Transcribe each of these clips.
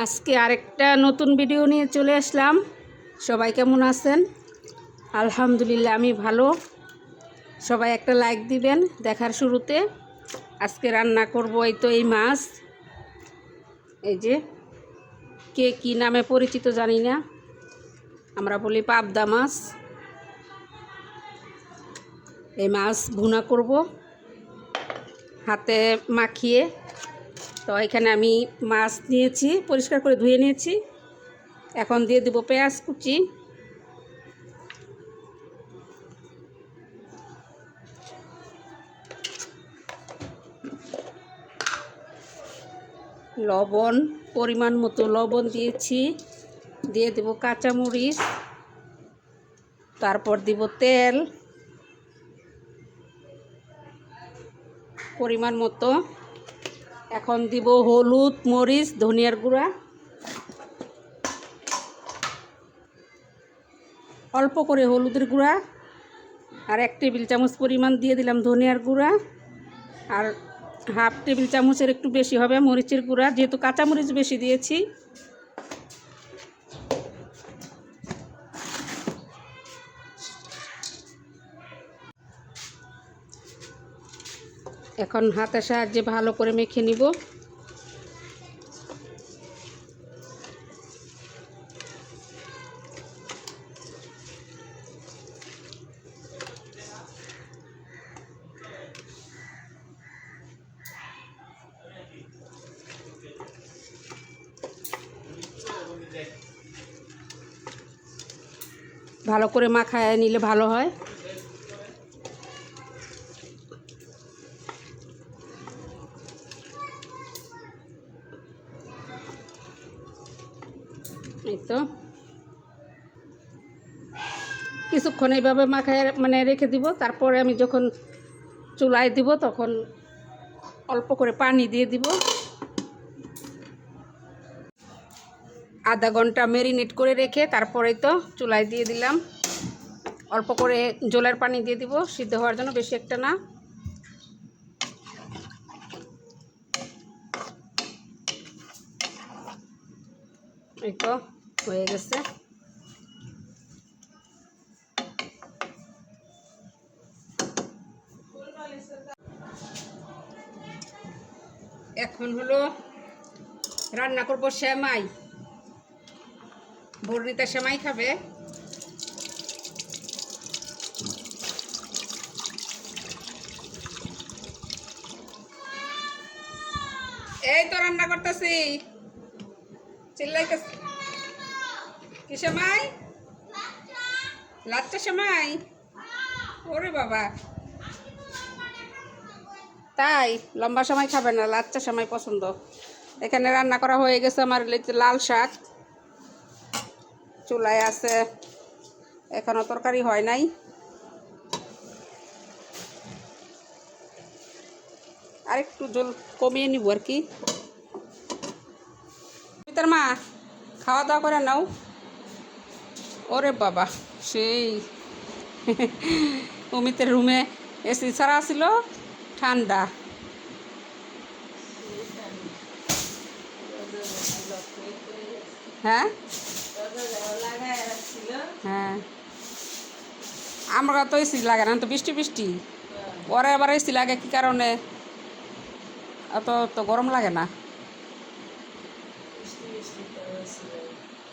আজকে আরেকটা নতুন ভিডিও নিয়ে চলে আসলাম। সবাই কেমন আছেন? আলহামদুলিল্লাহ, আমি ভালো। সবাই একটা লাইক দিবেন দেখার শুরুতে। আজকে রান্না করব এই তো এই মাছ। এই যে, কে কী নামে পরিচিত জানি না। আমরা বলি পাবদা মাছ। এই মাছ ভুনা করব। হাতে মাখিয়ে তো এখানে আমি মাছ নিয়েছি, পরিষ্কার করে ধুয়ে নিয়েছি। এখন দিয়ে দেবো পেঁয়াজ কুচি। লবণ, পরিমাণ মতো লবণ দিয়েছি। দিয়ে দেব কাঁচামরিচ। তারপর দিব তেল। পরিমাণ মতো এখন দিব হলুদ, মরিচ, ধনিয়ার গুঁড়া। অল্প করে হলুদের গুঁড়া আর এক টেবিল চামচ পরিমাণ দিয়ে দিলাম ধনিয়ার গুঁড়া। আর হাফ টেবিল চামচের একটু বেশি হবে মরিচের গুঁড়া, যেহেতু কাঁচামরিচ বেশি দিয়েছি। এখন হাতের সাহায্যে ভালো করে মেখে নিব। ভালো করে মাখায় নিলে ভালো হয়। এই তো। কিছুক্ষণ এইভাবে মাখায় মানে রেখে দিব, তারপরে আমি যখন চুলায় দিব তখন অল্প করে পানি দিয়ে দিব। আধা ঘণ্টা মেরিনেট করে রেখে তারপরে তো চুলায় দিয়ে দিলাম। অল্প করে জলের পানি দিয়ে দিব, সিদ্ধ হওয়ার জন্য বেশি একটা না। এই হয়ে গেছে। এখন হলো রান্না করব শ্যামাই বর্ণিতা শ্যামাই খাবে। এই তো রান্না করতেছি। কি লাচ্চা সেমাই ওরে বাবা। তাই, লম্বা সময় খাবে না, লাচ্চা সময় পছন্দ। এখানে রান্না করা হয়ে গেছে আমার লাল শাক। চুলায় আছে। এখনও তরকারি হয় নাই। আরেকটু জল কমিয়ে নিব আর কি। পিতার মা, খাওয়া দাওয়া করে নাও। ওরে বাবা, সেই। অমিতের রুমে এসি ছাড়া ছিল, ঠান্ডা। হ্যাঁ? হ্যাঁ। আমরা তো এসি লাগে না, তো বৃষ্টি বৃষ্টি। ওরা এবার এসি লাগে, কি কারণে? অত তো গরম লাগে না।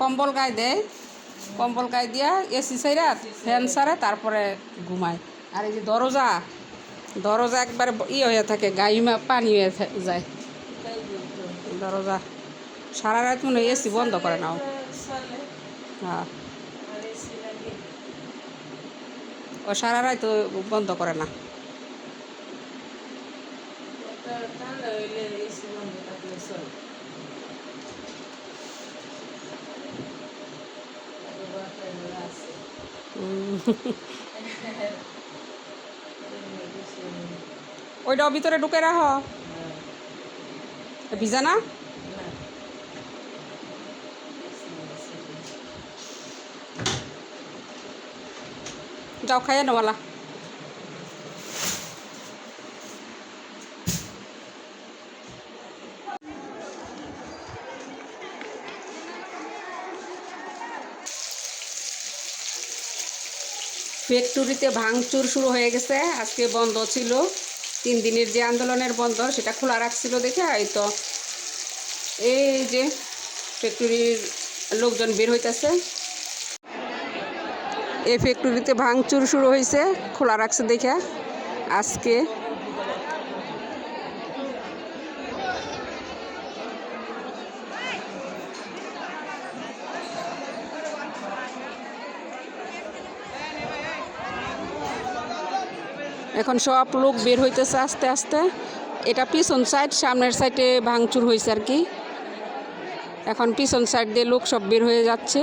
কম্বল গায়ে দেয়, কম্বল গায়ে দিয়া এসি সাইরা ফ্যান সারে তারপরে ঘুমায়। আর এই যে দরজা দরজা একবার ইয়ে হয়ে থাকে গাইমা পানি হয়ে যায়। দরজা, সারা রাত মনে হয় এসি বন্ধ করে নাও। হ্যাঁ। ও সারা রাত বন্ধ করে না। ঠান্ডা হইলে বন্ধ ওইটাও ভিতরে ঢুকে রাখ। ভিজা না? যাও খাইয়ে নেওয়ালা ফ্যাক্টরিতে ভাঙচুর শুরু হয়ে গেছে। আজকে বন্ধ ছিল। তিন দিনের যে আন্দোলনের বন্ধ, সেটা খোলা রাখছিল দেখে হয়তো এই যে ফ্যাক্টরির লোকজন বের হইতেছে। এই ফ্যাক্টরিতে ভাঙচুর শুরু হয়েছে খোলা রাখছে দেখে। আজকে এখন সব লোক বের হইতেছে আস্তে আস্তে। এটা পিছন সাইড সামনের সাইডে ভাঙচুর হয়েছে আর কি। এখন পিছন সাইড দিয়ে লোক সব বের হয়ে যাচ্ছে।